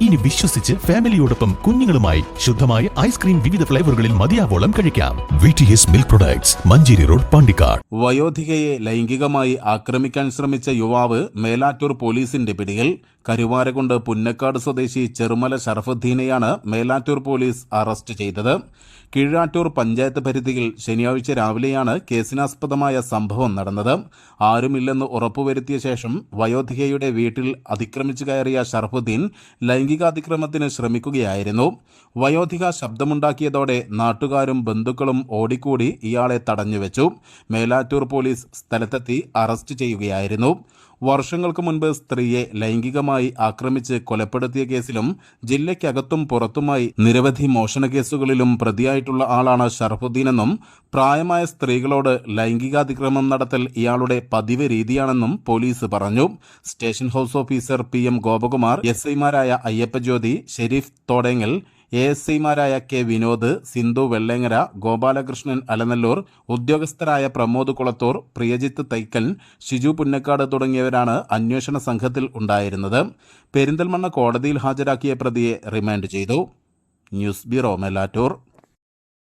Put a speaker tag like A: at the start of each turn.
A: ഇനി വിശ്വസിച്ച് ഫാമിലിയോടൊപ്പം കുഞ്ഞുങ്ങളുമായി ശുദ്ധമായ ഐസ്ക്രീം വിവിധ ഫ്ലേവറുകളിൽ മതിയാവോളം കഴിക്കാം. Milk products Manjeri road Pandikkad.
B: വയോധികയെ ലൈംഗികമായി ആക്രമിക്കാൻ ശ്രമിച്ച യുവാവ് മേലാറ്റൂർ പോലീസിന്റെ പിടിയിൽ. കരുവാരകൊണ്ട് പുന്നക്കാട് സ്വദേശി ചെറുമല ഷറഫുദ്ദീനെയാണ് മേലാറ്റൂർ പോലീസ് അറസ്റ്റ് ചെയ്തത്. കീഴാറ്റൂർ പഞ്ചായത്ത് പരിധിയിൽ ശനിയാഴ്ച രാവിലെയാണ് കേസിനാസ്പദമായ സംഭവം നടന്നത്. ആരുമില്ലെന്ന് ഉറപ്പുവരുത്തിയ ശേഷം വയോധികയുടെ വീട്ടിൽ അതിക്രമിച്ചു കയറിയ ഷറഫുദ്ദീൻ ലൈംഗികാതിക്രമത്തിന് ശ്രമിക്കുകയായിരുന്നു. വയോധിക ശബ്ദമുണ്ടാക്കിയതോടെ നാട്ടുകാരും ബന്ധുക്കളും ഓടിക്കൂടി ഇയാളെ തടഞ്ഞുവെച്ചു. മേലാറ്റൂർ പോലീസ് സ്ഥലത്തെത്തി അറസ്റ്റ് ചെയ്യുകയായിരുന്നു. വർഷങ്ങൾക്ക് മുൻപ് സ്ത്രീയെ ലൈംഗികമായി ആക്രമിച്ച് കൊലപ്പെടുത്തിയ കേസിലും ജില്ലയ്ക്കകത്തും പുറത്തുമായി നിരവധി മോഷണ കേസുകളിലും പ്രതിയായിട്ടുള്ള ആളാണ് ഷറഫുദ്ദീനെന്നും പ്രായമായ സ്ത്രീകളോട് ലൈംഗികാതിക്രമം നടത്തൽ ഇയാളുടെ പതിവ് രീതിയാണെന്നും പോലീസ് പറഞ്ഞു. Station house officer P M Gopakumar S ഐമാരായ അയ്യപ്പജ്യോതി ഷെരീഫ് തോടെങ്ങൽ എ എസ് ഐമാരായ കെ വിനോദ് സിന്ധു വെള്ളേങ്ങര ഗോപാലകൃഷ്ണൻ അലനല്ലൂർ ഉദ്യോഗസ്ഥരായ പ്രമോദ് കുളത്തൂർ പ്രിയജിത്ത് തൈക്കൽ ഷിജു പുന്നക്കാട് തുടങ്ങിയവരാണ് അന്വേഷണ സംഘത്തിൽ ഉണ്ടായിരുന്നത്. പെരിന്തൽമണ്ണ കോടതിയിൽ ഹാജരാക്കിയ പ്രതിയെ റിമാൻഡ് ചെയ്തു. News bureau Melattur